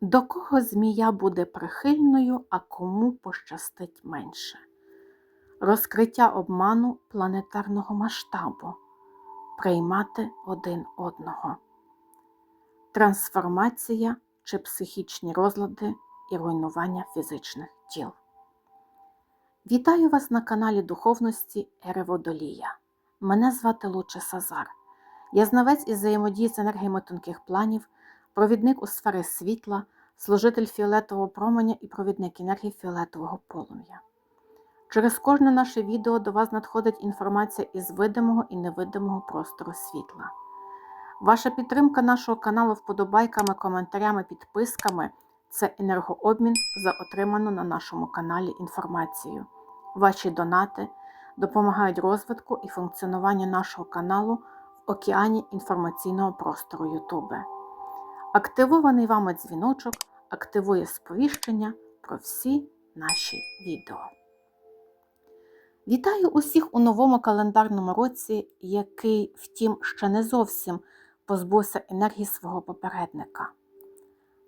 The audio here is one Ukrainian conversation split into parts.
До кого змія буде прихильною, а кому пощастить менше? Розкриття обману планетарного масштабу, приймати один одного, трансформація чи психічні розлади і руйнування фізичних тіл. Вітаю вас на каналі Духовності Ереводолія. Мене звати Луче Сазар. Я знавець із взаємодії з енергіями тонких планів, провідник у сфери світла, служитель фіолетового променя і провідник енергії фіолетового полум'я. Через кожне наше відео до вас надходить інформація із видимого і невидимого простору світла. Ваша підтримка нашого каналу вподобайками, коментарями, підписками це енергообмін за отриману на нашому каналі інформацію. Ваші донати допомагають розвитку і функціонуванню нашого каналу в океані інформаційного простору Ютубе. Активований вами дзвіночок активує сповіщення про всі наші відео. Вітаю усіх у новому календарному році, який, втім, ще не зовсім позбувся енергії свого попередника.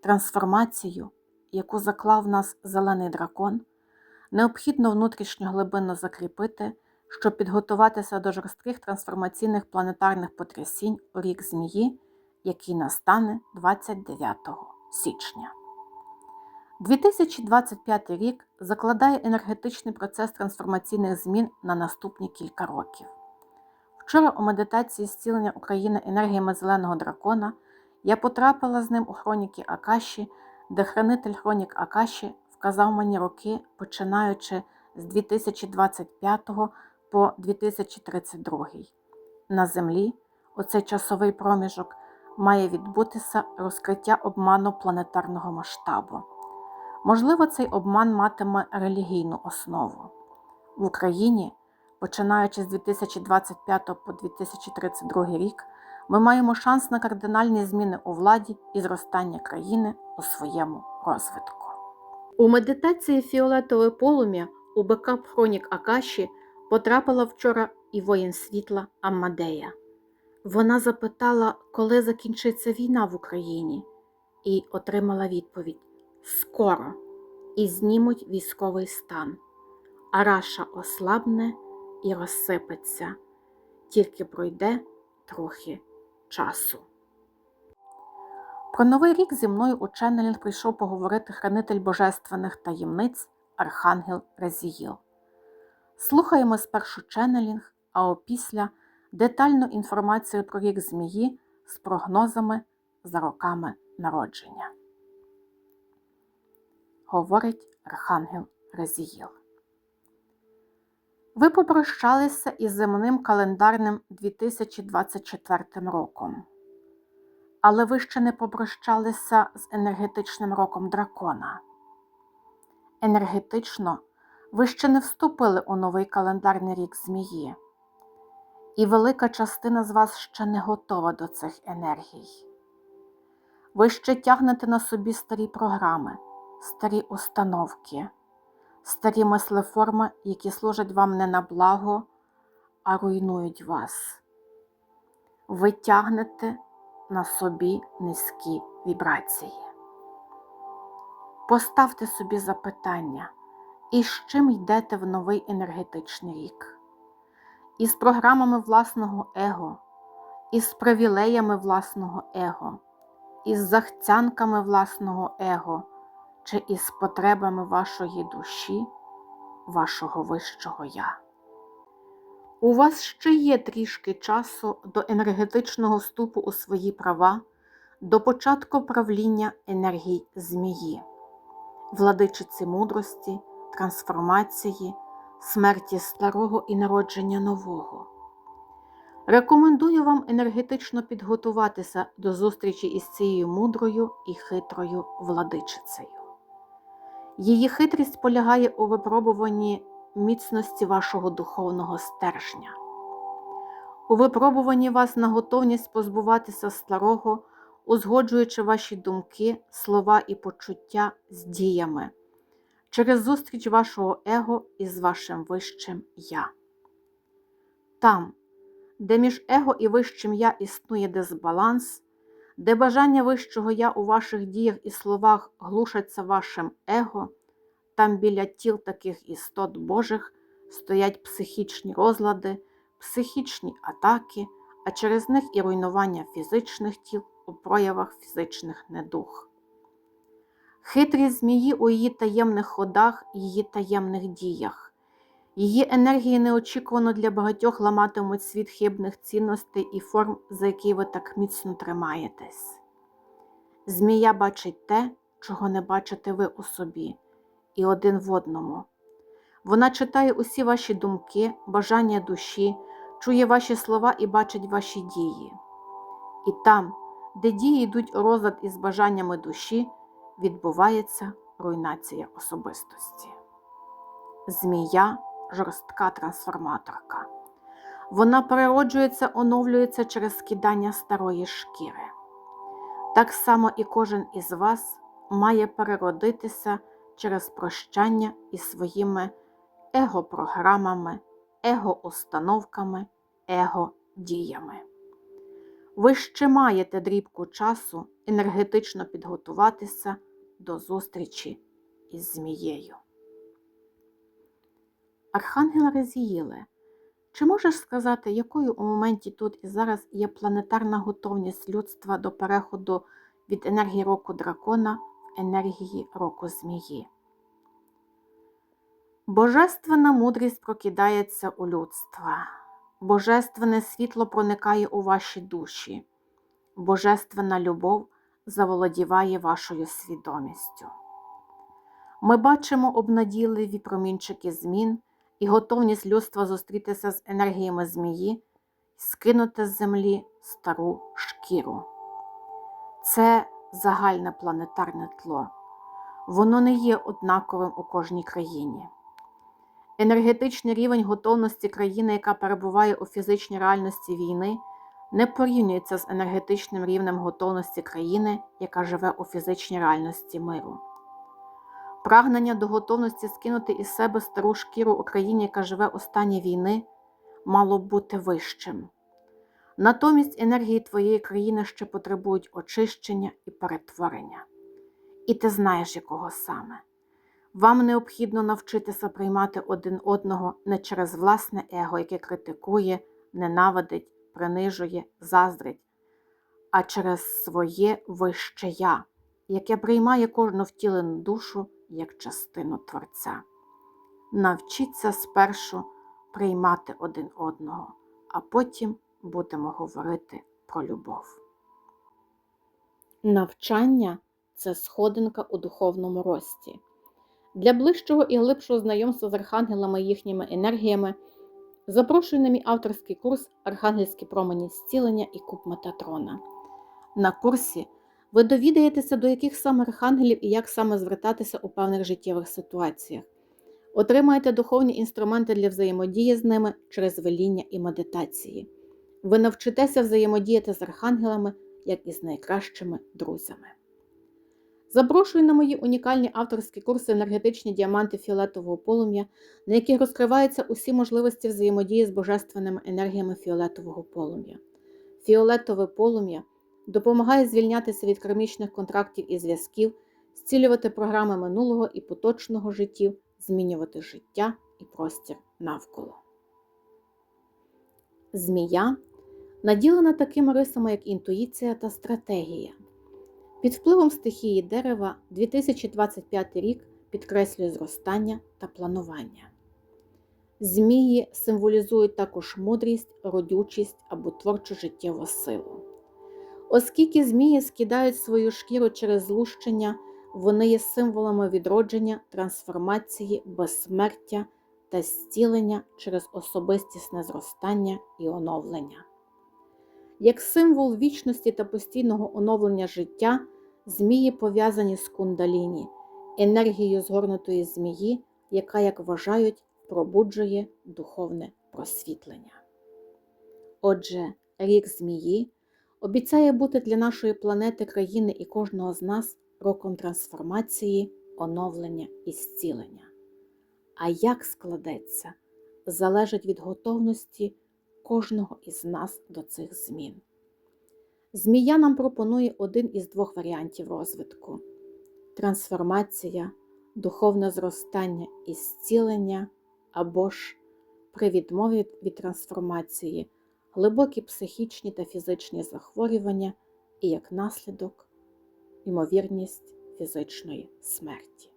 Трансформацію, яку заклав нас зелений дракон, необхідно внутрішньо глибинно закріпити, щоб підготуватися до жорстких трансформаційних планетарних потрясінь у рік змії, який настане 29 січня. 2025 рік закладає енергетичний процес трансформаційних змін на наступні кілька років. Вчора у медитації зцілення України енергіями зеленого дракона я потрапила з ним у хроніки Акаші, де хранитель хронік Акаші вказав мені роки, починаючи з 2025 по 2032. На землі у цей часовий проміжок має відбутися розкриття обману планетарного масштабу. Можливо, цей обман матиме релігійну основу. В Україні, починаючи з 2025 по 2032 рік, ми маємо шанс на кардинальні зміни у владі і зростання країни у своєму розвитку. У медитації фіолетове полум'я у бекап Хронік Акаші потрапила вчора і воїн світла Аммадея. Вона запитала, коли закінчиться війна в Україні, і отримала відповідь скоро і знімуть військовий стан, а раша ослабне і розсипеться, тільки пройде трохи часу. Про новий рік зі мною у ченнелінг прийшов поговорити хранитель божественних таємниць Архангел Резіїл. Слухаємо спершу ченнелінг, а опісля детальну інформацію про рік змії з прогнозами за роками народження. Говорить Архангел Резіїл. Ви попрощалися із земним календарним 2024 роком. Але ви ще не попрощалися з енергетичним роком дракона. Енергетично ви ще не вступили у новий календарний рік змії, і велика частина з вас ще не готова до цих енергій. Ви ще тягнете на собі старі програми, старі установки, старі мислеформи, які служать вам не на благо, а руйнують вас. Ви тягнете на собі низькі вібрації. Поставте собі запитання, із чим йдете в новий енергетичний рік, із програмами власного его, із привілеями власного его, із захцянками власного его чи із потребами вашої душі, вашого вищого я. У вас ще є трішки часу до енергетичного вступу у свої права, до початку правління енергії змії, владичиці мудрості, трансформації, смерті старого і народження нового. Рекомендую вам енергетично підготуватися до зустрічі із цією мудрою і хитрою владичицею. Її хитрість полягає у випробуванні міцності вашого духовного стержня, у випробуванні вас на готовність позбуватися старого, узгоджуючи ваші думки, слова і почуття з діями через зустріч вашого его із вашим вищим я. Там, де між его і вищим я існує дисбаланс, де бажання вищого я у ваших діях і словах глушаться вашим его, там біля тіл таких істот Божих стоять психічні розлади, психічні атаки, а через них і руйнування фізичних тіл у проявах фізичних недух. Хитрі змії у її таємних ходах, її таємних діях. Її енергії неочікувано для багатьох ламатимуть світ хибних цінностей і форм, за які ви так міцно тримаєтесь. Змія бачить те, чого не бачите ви у собі, і один в одному. Вона читає усі ваші думки, бажання душі, чує ваші слова і бачить ваші дії. І там, де дії йдуть у розлад із бажаннями душі, відбувається руйнація особистості. Змія жорстка трансформаторка. Вона перероджується, оновлюється через скидання старої шкіри. Так само і кожен із вас має переродитися через прощання із своїми его-програмами, его-установками, его-діями. Ви ще маєте дрібку часу енергетично підготуватися до зустрічі із змією. Архангел Резіїле, чи можеш сказати, якою у моменті тут і зараз є планетарна готовність людства до переходу від енергії року дракона в енергії року змії? Божественна мудрість прокидається у людства. Божественне світло проникає у ваші душі, Божественна любов заволодіває вашою свідомістю. Ми бачимо обнадійливі промінчики змін і готовність людства зустрітися з енергіями змії, скинути з землі стару шкіру. Це загальне планетарне тло. Воно не є однаковим у кожній країні. Енергетичний рівень готовності країни, яка перебуває у фізичній реальності війни, не порівнюється з енергетичним рівнем готовності країни, яка живе у фізичній реальності миру. Прагнення до готовності скинути із себе стару шкіру у країні, яка живе у стані війни, мало б бути вищим. Натомість енергії твоєї країни ще потребують очищення і перетворення. І ти знаєш, якого саме. Вам необхідно навчитися приймати один одного не через власне его, яке критикує, ненавидить, принижує, заздрить, а через своє вище я, яке приймає кожну втілену душу як частину Творця. Навчіться спершу приймати один одного, а потім будемо говорити про любов. Навчання це сходинка у духовному рості. Для ближчого і глибшого знайомства з архангелами і їхніми енергіями запрошую на мій авторський курс Архангельські промені зцілення і куб Метатрона. На курсі ви довідаєтеся, до яких саме архангелів і як саме звертатися у певних життєвих ситуаціях. Отримаєте духовні інструменти для взаємодії з ними через веління і медитації. Ви навчитеся взаємодіяти з архангелами, як і з найкращими друзями. Запрошую на мої унікальні авторські курси енергетичні діаманти фіолетового полум'я, на яких розкриваються усі можливості взаємодії з божественними енергіями фіолетового полум'я. Фіолетове полум'я допомагає звільнятися від кармічних контрактів і зв'язків, зцілювати програми минулого і поточного життів, змінювати життя і простір навколо. Змія наділена такими рисами, як інтуїція та стратегія. Під впливом стихії дерева 2025 рік підкреслює зростання та планування. Змії символізують також мудрість, родючість або творчу життєву силу. Оскільки змії скидають свою шкіру через злущення, вони є символами відродження, трансформації, безсмертя та зцілення через особистісне зростання і оновлення. Як символ вічності та постійного оновлення життя, змії пов'язані з кундаліні, енергією згорнутої змії, яка, як вважають, пробуджує духовне просвітлення. Отже, рік змії обіцяє бути для нашої планети, країни і кожного з нас роком трансформації, оновлення і зцілення. А як складеться, залежить від готовності кожного із нас до цих змін. Змія нам пропонує один із двох варіантів розвитку: трансформація, духовне зростання і зцілення, або ж при відмові від трансформації, глибокі психічні та фізичні захворювання і як наслідок ймовірність фізичної смерті.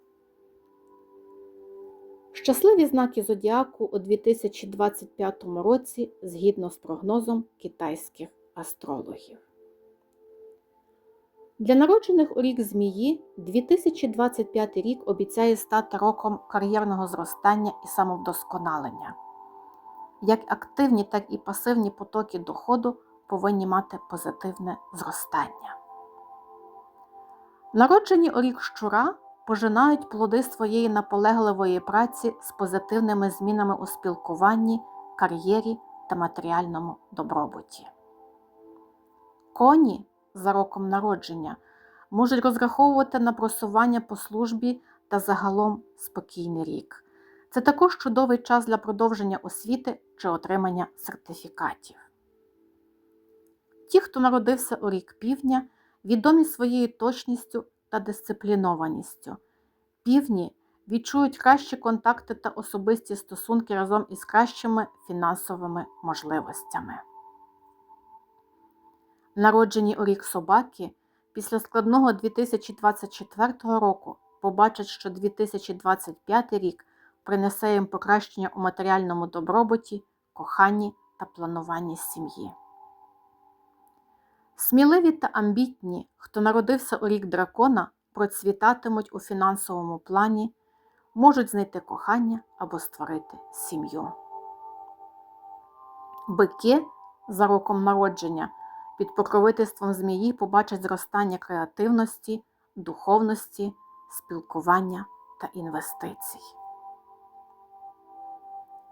Щасливі знаки зодіаку у 2025 році згідно з прогнозом китайських астрологів. Для народжених у рік змії 2025 рік обіцяє стати роком кар'єрного зростання і самовдосконалення. Як активні, так і пасивні потоки доходу повинні мати позитивне зростання. Народжені у рік щура пожинають плоди своєї наполегливої праці з позитивними змінами у спілкуванні, кар'єрі та матеріальному добробуті. Коні за роком народження можуть розраховувати на просування по службі та загалом спокійний рік. Це також чудовий час для продовження освіти чи отримання сертифікатів. Ті, хто народився у рік півдня, відомі своєю точністю та дисциплінованістю. Півні відчують кращі контакти та особисті стосунки разом із кращими фінансовими можливостями. Народжені у рік собаки після складного 2024 року побачать, що 2025 рік принесе їм покращення у матеріальному добробуті, коханні та плануванні сім'ї. Сміливі та амбітні, хто народився у рік дракона, процвітатимуть у фінансовому плані, можуть знайти кохання або створити сім'ю. Бики за роком народження під покровительством змії побачать зростання креативності, духовності, спілкування та інвестицій.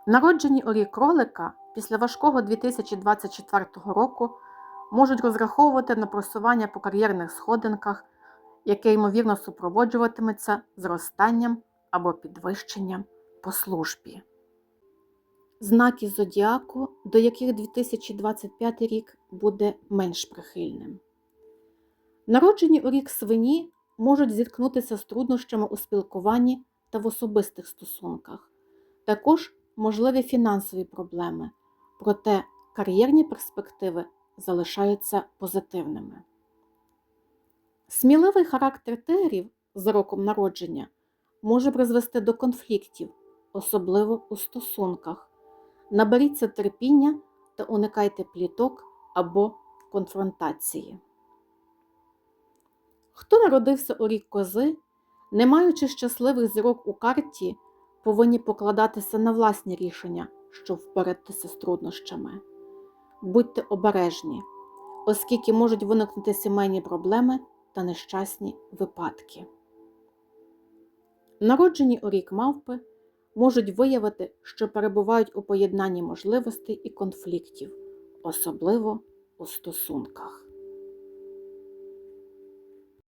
Народжені у рік кролика після важкого 2024 року можуть розраховувати на просування по кар'єрних сходинках, яке ймовірно супроводжуватиметься зростанням або підвищенням по службі. Знаки зодіаку, до яких 2025 рік буде менш прихильним. Народжені у рік свині можуть зіткнутися з труднощами у спілкуванні та в особистих стосунках. Також можливі фінансові проблеми, проте кар'єрні перспективи залишаються позитивними. Сміливий характер тигрів за роком народження може призвести до конфліктів, особливо у стосунках. Наберіться терпіння та уникайте пліток або конфронтації. Хто народився у рік кози, не маючи щасливих зірок у карті, повинні покладатися на власні рішення, щоб впоратися з труднощами. Будьте обережні, оскільки можуть виникнути сімейні проблеми та нещасні випадки. Народжені у рік мавпи можуть виявити, що перебувають у поєднанні можливостей і конфліктів, особливо у стосунках.